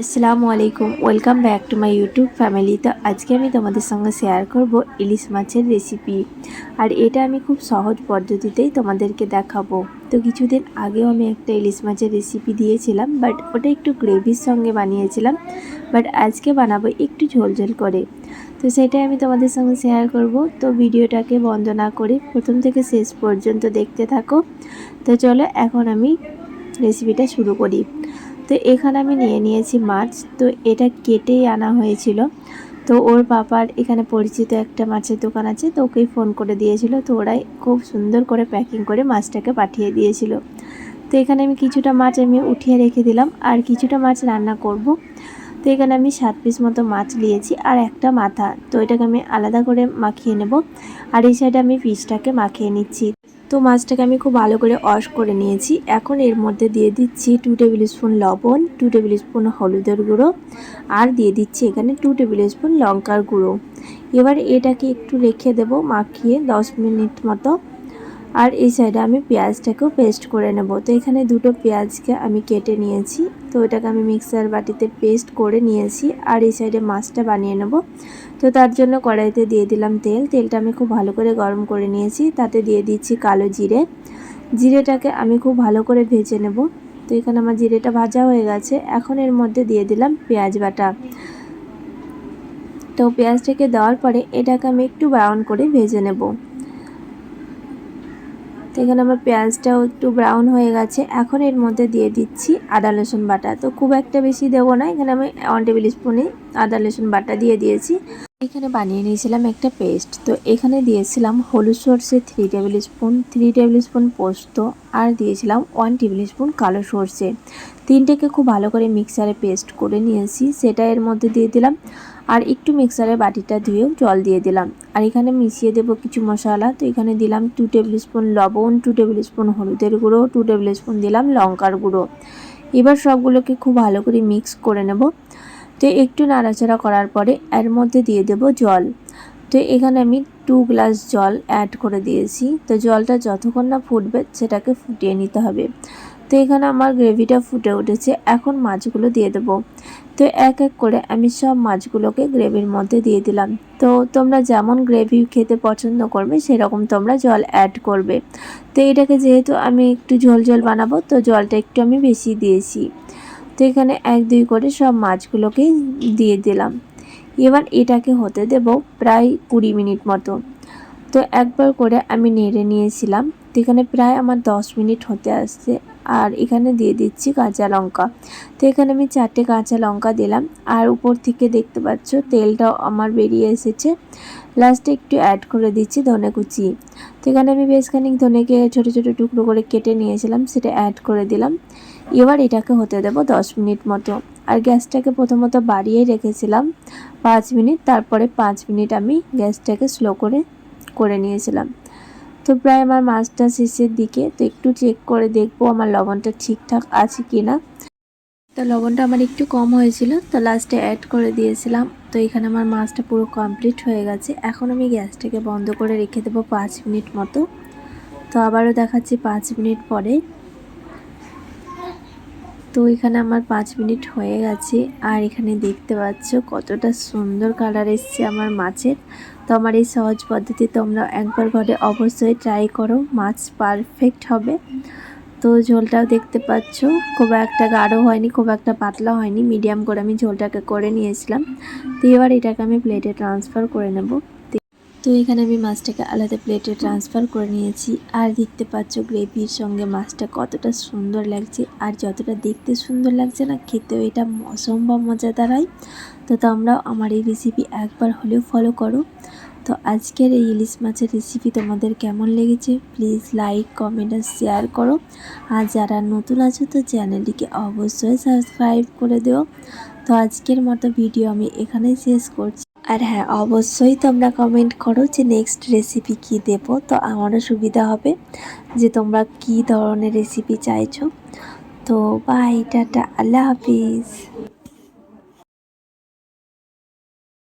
আসসালামু আলাইকুম, welcome back to my YouTube family. তো আজকে আমি তোমাদের সঙ্গে শেয়ার করব ইলিশ মাছের রেসিপি আর এটা আমি খুব সহজ পদ্ধতিতেই তোমাদেরকে দেখাবো। তো কিছুদিন আগেও আমি একটা ইলিশ মাছের রেসিপি দিয়েছিলাম বাট ওটা একটু গ্রেভির সঙ্গে বানিয়েছিলাম বাট আজকে বানাবো একটু ঝোল ঝোল করে। তো সেটাই আমি তোমাদের সঙ্গে শেয়ার করব। তো ভিডিওটাকে বন্ধ না করে প্রথম থেকে শেষ পর্যন্ত দেখতে থাকো। তো চলো এখন আমি রেসিপিটা শুরু করি। তো এখানে আমি নিয়ে নিয়েছি মাছ। তো এটা কেটেই আনা হয়েছিল। তো ওর পাপার এখানে পরিচিত একটা মাছের দোকান আছে, তো ওকেই ফোন করে দিয়েছিল। তো ওরাই খুব সুন্দর করে প্যাকিং করে মাছটাকে পাঠিয়ে দিয়েছিল। তো এখানে আমি কিছুটা মাছ আমি উঠিয়ে রেখে দিলাম। আর কিছুটা মাছ রান্না করব। তো এখানে আমি সাত পিস মতো মাছ নিয়েছি আর একটা মাথা। তো এটাকে আমি আলাদা করে মাখিয়ে নেব। আর এই সাইডে আমি পিসটাকে মাখিয়ে নিচ্ছি। তো মাছটাকে আমি খুব ভালো করে অশ করে নিয়েছি। এখন এর মধ্যে দিয়ে দিচ্ছি টু টেবিল স্পুন লবণ টু টেবিল স্পুন হলুদের গুঁড়ো আর দিয়ে দিচ্ছি এখানে টু টেবিল স্পুন লঙ্কার গুঁড়ো। এবার এটাকে একটু রেখে দেব মাখিয়ে দশ মিনিট মতো। আর এই সাইডে আমি পেঁয়াজটাকেও পেস্ট করে নেব। তো এখানে দুটো পেঁয়াজকে আমি কেটে নিয়েছি। তো এটাকে আমি মিক্সার বাটিতে পেস্ট করে নিয়েছি আর এই সাইডে মাছটা বানিয়ে নেব। তো তার জন্য কড়াইতে দিয়ে দিলাম তেল। তেলটা আমি খুব ভালো করে গরম করে নিয়েছি। তাতে দিয়ে দিচ্ছি কালো জিরে। জিরেটাকে আমি খুব ভালো করে ভেজে নেব। তো এখানে আমার জিরেটা ভাজা হয়ে গেছে। এখন এর মধ্যে দিয়ে দিলাম পেঁয়াজ বাটা। তো পেঁয়াজটাকে দেওয়ার পরে এটাকে আমি একটু ব্রাউন করে ভেজে নেব। তো এখানে আমার পেঁয়াজটাও একটু ব্রাউন হয়ে গেছে। এখন এর মধ্যে দিয়ে দিচ্ছি আদা, রসুন বাটা। তো খুব একটা বেশি দেবো না। এখানে আমি ওয়ান টেবিল স্পুনে আদা, রসুন বাটা দিয়ে দিয়েছি। এখানে বানিয়ে নিয়েছিলাম একটা পেস্ট তো এখানে দিয়েছিলাম হলুদ সর্ষে three tablespoon three tablespoon পোস্ত আর দিয়েছিলাম ওয়ান টেবিল স্পুন কালো সর্ষে। তিনটেকে খুব ভালো করে মিক্সারে পেস্ট করে নিয়েছি। সেটা এর মধ্যে দিয়ে দিলাম আর একটু মিক্সারে বাটিটা ধুয়েও জল দিয়ে দিলাম। আর এখানে মিশিয়ে দেব কিছু মশলা। তো এখানে দিলাম টু টেবিল স্পুন লবণ টু টেবিল স্পুন হলুদের গুঁড়ো টু টেবিল স্পুন দিলাম লঙ্কার গুঁড়ো। এবার সবগুলোকে খুব ভালো করে মিক্স করে নেব। তো একটু নাড়াচাড়া করার পরে এর মধ্যে দিয়ে দেব জল। তো এখানে আমি টু গ্লাস জল অ্যাড করে দিয়েছি। তো জলটা যতক্ষণ না ফুটবে সেটাকে ফুটিয়ে নিতে হবে। তো এখানে আমার গ্রেভিটা ফুটে উঠেছে, এখন মাছগুলো দিয়ে দেবো। তো এক এক করে আমি সব মাছগুলোকে গ্রেভির মধ্যে দিয়ে দিলাম। তো তোমরা যেমন গ্রেভি খেতে পছন্দ করবে, সেরকম তোমরা জল অ্যাড করবে। তো এটাকে যেহেতু আমি একটু ঝোল ঝোল বানাবো, তো জলটা একটু আমি বেশি দিয়েছি। তো এখানে এক দুই করে সব মাছগুলোকে দিয়ে দিলাম। এবার এটাকে হতে দেব প্রায় কুড়ি মিনিট মতো। তো একবার করে আমি নেড়ে নিয়েছিলাম। তো এখানে প্রায় আমার দশ মিনিট হতে আসছে। আর এখানে দিয়ে দিচ্ছি কাঁচা লঙ্কা। তো এখানে আমি চারটে কাঁচা লঙ্কা দিলাম। আর উপর থেকে দেখতে পাচ্ছ তেলটাও আমার বেরিয়ে এসেছে। লাস্টে একটু অ্যাড করে দিচ্ছি ধনে কুচি। তো এখানে আমি বেশ খানিক ধনেকে ছোটো ছোটো টুকরো করে কেটে নিয়েছিলাম, সেটা অ্যাড করে দিলাম। এবার এটাকে হতে দেবো দশ মিনিট মতো। আর গ্যাসটাকে প্রথমত বাড়িয়ে রেখেছিলাম পাঁচ মিনিট, তারপরে পাঁচ মিনিট আমি গ্যাসটাকে স্লো করে করে নিয়েছিলাম। তো প্রায় আমার মাছটা শেষের দিকে, তো একটু চেক করে দেখব আমার লবণটা ঠিকঠাক আছে কি না তো লবণটা আমার একটু কম হয়েছিল, তো লাস্টে অ্যাড করে দিয়েছিলাম। তো এখানে আমার মাছটা পুরো কমপ্লিট হয়ে গেছে। এখন আমি গ্যাসটাকে বন্ধ করে রেখে দেবো পাঁচ মিনিট মতো। তো আবারও দেখাচ্ছি পাঁচ মিনিট পরে। তো এখানে আমার পাঁচ মিনিট হয়ে গেছে। আর এখানে দেখতে পাচ্ছ কতটা সুন্দর কালার এসছে আমার মাছের। তো আমার এই সহজ পদ্ধতি তোমরা একবার ঘরে অবশ্যই ট্রাই করো, মাছ পারফেক্ট হবে। তো ঝোলটাও দেখতে পাচ্ছ, খুব একটা গাঢ় হয়নি, খুব একটা পাতলা হয়নি মিডিয়াম করে আমি ঝোলটাকে করে নিয়েছিলাম। তো এবার এটাকে আমি প্লেটে ট্রান্সফার করে নেব। তো এখানে আমি মাছটাকে আলাদা প্লেটে ট্রান্সফার করে নিয়েছি। আর দেখতে পাচ্ছ গ্রেভির সঙ্গে মাছটা কতটা সুন্দর লাগছে। আর যতটা দেখতে সুন্দর লাগছে না, খেতেও এটা অসম্ভব মজাদার হয় তো তোমরাও আমার এই রেসিপি একবার হলেও ফলো করো। তো আজকের এই ইলিশ মাছের রেসিপি তোমাদের কেমন লেগেছে? প্লিজ লাইক কমেন্ট আর শেয়ার করো। আর যারা নতুন আছো তো চ্যানেলটিকে অবশ্যই সাবস্ক্রাইব করে দিও। তো আজকের মতো ভিডিও আমি এখানেই শেষ করছি। আর হ্যাঁ অবশ্যই তোমরা কমেন্ট করো যে নেক্সট রেসিপি কি দেব। তো আমারও সুবিধা হবে যে তোমরা কি ধরনের রেসিপি চাইছো। তো বাই টাটা, আল্লাহ হাফিজ।